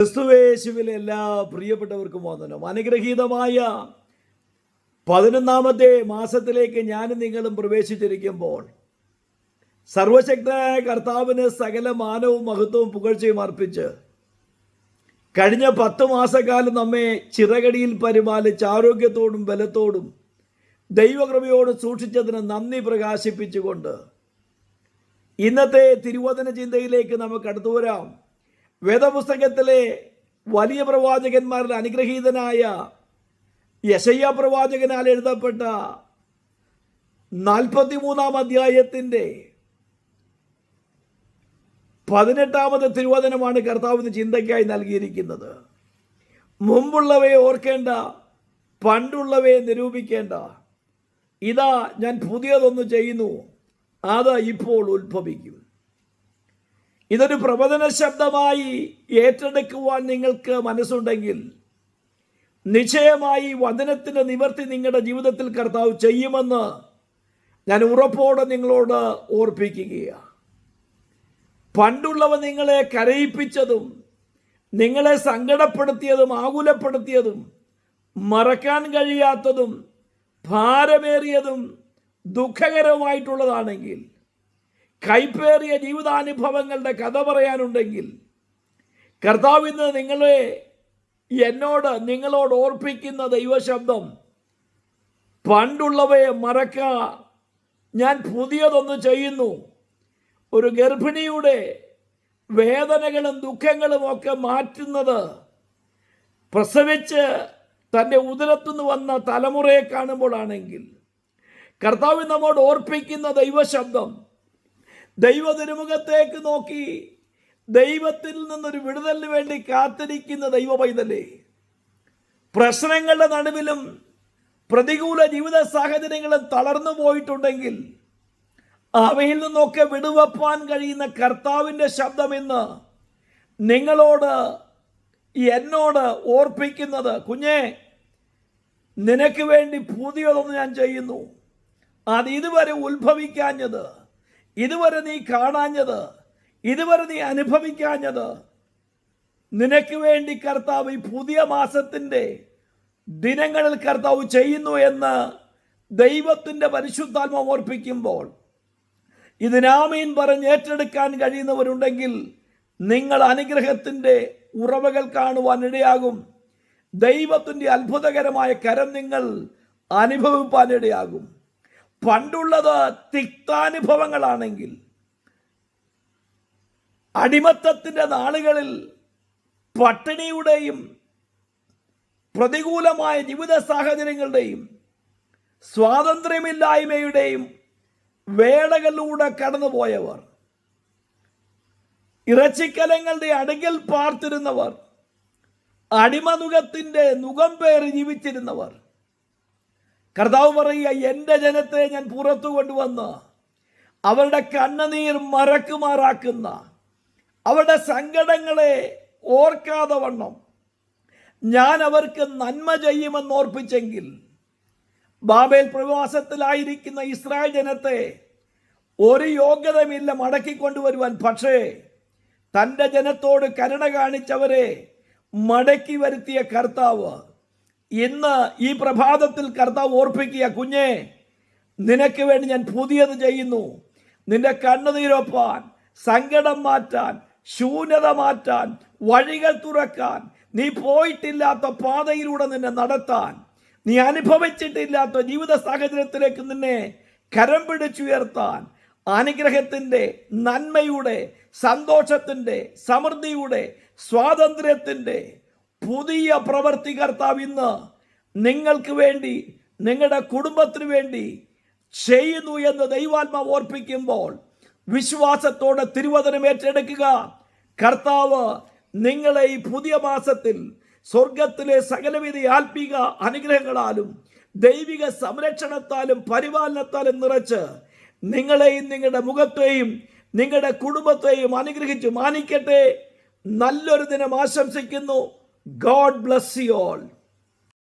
ക്രിസ്തുവേശുവിലെ എല്ലാ പ്രിയപ്പെട്ടവർക്കും വന്ദനം. അനുഗ്രഹീതമായ പതിനൊന്നാമത്തെ മാസത്തിലേക്ക് ഞാനും നിങ്ങളും പ്രവേശിച്ചിരിക്കുമ്പോൾ സർവശക്തനായ കർത്താവിന് സകല മാനവും മഹത്വവും പുകഴ്ചയും അർപ്പിച്ച് കഴിഞ്ഞ പത്ത് മാസക്കാലം നമ്മെ ചിറകടിയിൽ പരിപാലിച്ച് ആരോഗ്യത്തോടും ബലത്തോടും ദൈവകൃപയോടും സൂക്ഷിച്ചതിന് നന്ദി പ്രകാശിപ്പിച്ചുകൊണ്ട് ഇന്നത്തെ തിരുവചന ചിന്തയിലേക്ക് നമുക്ക് അടുത്തു വരാം. വേദപുസ്തകത്തിലെ വലിയ പ്രവാചകന്മാരിൽ അനുഗ്രഹീതനായ യശയ്യ പ്രവാചകനാൽ എഴുതപ്പെട്ട നാൽപ്പത്തിമൂന്നാം അധ്യായത്തിന്റെ പതിനെട്ടാമത് തിരുവചനമാണ് കർത്താവിന് ചിന്തയ്ക്കായി നൽകിയിരിക്കുന്നത്. മുമ്പുള്ളവയെ ഓർക്കേണ്ട പണ്ടുള്ളവയെ നിരൂപിക്കേണ്ട. ഇതാ ഞാൻ പുതിയതൊന്ന് ചെയ്യുന്നു അത് ഇപ്പോൾ ഉത്ഭവിക്കും. ഇതൊരു പ്രബോധന ശബ്ദമായി ഏറ്റെടുക്കുവാൻ നിങ്ങൾക്ക് മനസ്സുണ്ടെങ്കിൽ നിശ്ചയമായി വചനത്തിന്റെ നിവർത്തി നിങ്ങളുടെ ജീവിതത്തിൽ കർത്താവ് ചെയ്യുമെന്ന് ഞാൻ ഉറപ്പോടെ നിങ്ങളോട് ഓർപ്പിക്കുകയാണ് പണ്ടുള്ളവ നിങ്ങളെ കരയിപ്പിച്ചതും നിങ്ങളെ സങ്കടപ്പെടുത്തിയതും ആകുലപ്പെടുത്തിയതും മറക്കാൻ കഴിയാത്തതും ഭാരമേറിയതും ദുഃഖകരമായിട്ടുള്ളതാണെങ്കിൽ കൈപ്പേറിയ ജീവിതാനുഭവങ്ങളുടെ കഥ പറയാനുണ്ടെങ്കിൽ കർത്താവ് ഇന്ന് നിങ്ങളെ എന്നോട് നിങ്ങളോട് ഓർപ്പിക്കുന്ന ദൈവശബ്ദം പണ്ടുള്ളവയെ മറക്ക ഞാൻ പുതിയതൊന്ന് ചെയ്യുന്നു. ഒരു ഗർഭിണിയുടെ വേദനകളും ദുഃഖങ്ങളും ഒക്കെ മാറ്റുന്നത് പ്രസവിച്ച് തന്റെ ഉദരത്തുനിന്ന് വന്ന തലമുറയെ കാണുമ്പോഴാണെങ്കിൽ കർത്താവ് നമ്മോട് ഓർപ്പിക്കുന്ന ദൈവശബ്ദം ദൈവ തിരുമുഖത്തേക്ക് നോക്കി. ദൈവത്തിൽ നിന്നൊരു വിടുതലിന് വേണ്ടി കാത്തിരിക്കുന്ന ദൈവ പൈതലേ പ്രശ്നങ്ങളുടെ നടുവിലും പ്രതികൂല ജീവിത സാഹചര്യങ്ങളും തളർന്നു പോയിട്ടുണ്ടെങ്കിൽ അവയിൽ നിന്നൊക്കെ വിടുവപ്പാൻ കഴിയുന്ന കർത്താവിന്റെ ശബ്ദമെന്ന് നിങ്ങളോട് എന്നോട് ഓർപ്പിക്കുന്നത് കുഞ്ഞേ നിനക്ക് വേണ്ടി പുതിയതൊന്ന് ഞാൻ ചെയ്യുന്നു. അത് ഇതുവരെ ഉത്ഭവിക്കാഞ്ഞത് ഇതുവരെ നീ കാണാഞ്ഞത് ഇതുവരെ നീ അനുഭവിക്കാഞ്ഞത് നിനക്ക് വേണ്ടി കർത്താവ് ഈ പുതിയ മാസത്തിന്റെ ദിനങ്ങളിൽ കർത്താവ് ചെയ്യുന്നു എന്ന് ദൈവത്തിന്റെ പരിശുദ്ധാത്മ ഓർപ്പിക്കുമ്പോൾ ഇതിനാമീൻ പറഞ്ഞ് ഏറ്റെടുക്കാൻ കഴിയുന്നവരുണ്ടെങ്കിൽ നിങ്ങൾ അനുഗ്രഹത്തിന്റെ ഉറവകൾ കാണുവാൻ ഇടയാകും. ദൈവത്തിന്റെ അത്ഭുതകരമായ കരം നിങ്ങൾ അനുഭവിപ്പാൻ ഇടയാകും. പണ്ടുള്ളത് തിക്താനുഭവങ്ങളാണെങ്കിൽ അടിമത്തത്തിന്റെ നാളുകളിൽ പട്ടിണിയുടെയും പ്രതികൂലമായ ജീവിത സാഹചര്യങ്ങളുടെയും സ്വാതന്ത്ര്യമില്ലായ്മയുടെയും വേളകളിലൂടെ കടന്നുപോയവർ ഇറച്ചിക്കലങ്ങളുടെ അടുകിൽ പാർത്തിരുന്നവർ അടിമനുഖത്തിന്റെ നുഖം പേറി ജീവിച്ചിരുന്നവർ കർത്താവ് പറയുക എന്റെ ജനത്തെ ഞാൻ പുറത്തു കൊണ്ടുവന്ന് അവരുടെ കണ്ണുനീർ മറക്കുമാറാക്കുന്ന അവരുടെ സങ്കടങ്ങളെ ഓർക്കാതെ വണ്ണം. ഞാൻ അവർക്ക് നന്മ ചെയ്യുമെന്ന് ഓർപ്പിച്ചെങ്കിൽ ബാബേൽ പ്രവാസത്തിലായിരിക്കുന്ന ഇസ്രായേൽ ജനത്തെ ഒരു യോഗ്യതയുമില്ല മടക്കിക്കൊണ്ടുവരുവാൻ പക്ഷേ തന്റെ ജനത്തോട് കരുണ കാണിച്ചവരെ മടക്കി വരുത്തിയ കർത്താവ് ഇന്ന് ഈ പ്രഭാതത്തിൽ കർത്താവ് ഓർപ്പിക്കുക കുഞ്ഞെ നിനക്ക് വേണ്ടി ഞാൻ പുതിയത് ചെയ്യുന്നു. നിന്റെ കണ്ണുനീരൊപ്പാൻ സങ്കടം മാറ്റാൻ ശൂന്യത മാറ്റാൻ വഴികൾ തുറക്കാൻ നീ പോയിട്ടില്ലാത്ത പാതയിലൂടെ നിന്നെ നടത്താൻ നീ അനുഭവിച്ചിട്ടില്ലാത്ത ജീവിത സാഹചര്യത്തിലേക്ക് നിന്നെ കരം പിടിച്ചുയർത്താൻ അനുഗ്രഹത്തിന്റെ നന്മയുടെ സന്തോഷത്തിന്റെ സമൃദ്ധിയുടെ സ്വാതന്ത്ര്യത്തിന്റെ പുതിയ പ്രവൃത്തി കർത്താവ് ഇന്ന് നിങ്ങൾക്ക് വേണ്ടി നിങ്ങളുടെ കുടുംബത്തിന് വേണ്ടി ചെയ്യുന്നു എന്ന് ദൈവാത്മാവ് ഓർപ്പിക്കുമ്പോൾ വിശ്വാസത്തോടെ തിരുവചനം ഏറ്റെടുക്കുക. കർത്താവ് നിങ്ങളെ ഈ പുതിയ മാസത്തിൽ സ്വർഗത്തിലെ സകലവിധ ആത്മീക അനുഗ്രഹങ്ങളാലും ദൈവിക സംരക്ഷണത്താലും പരിപാലനത്താലും നിറച്ച് നിങ്ങളെയും നിങ്ങളുടെ മുഖത്തെയും നിങ്ങളുടെ കുടുംബത്തെയും അനുഗ്രഹിച്ച് മാനിക്കട്ടെ. നല്ലൊരു ദിനം ആശംസിക്കുന്നു. God bless you all.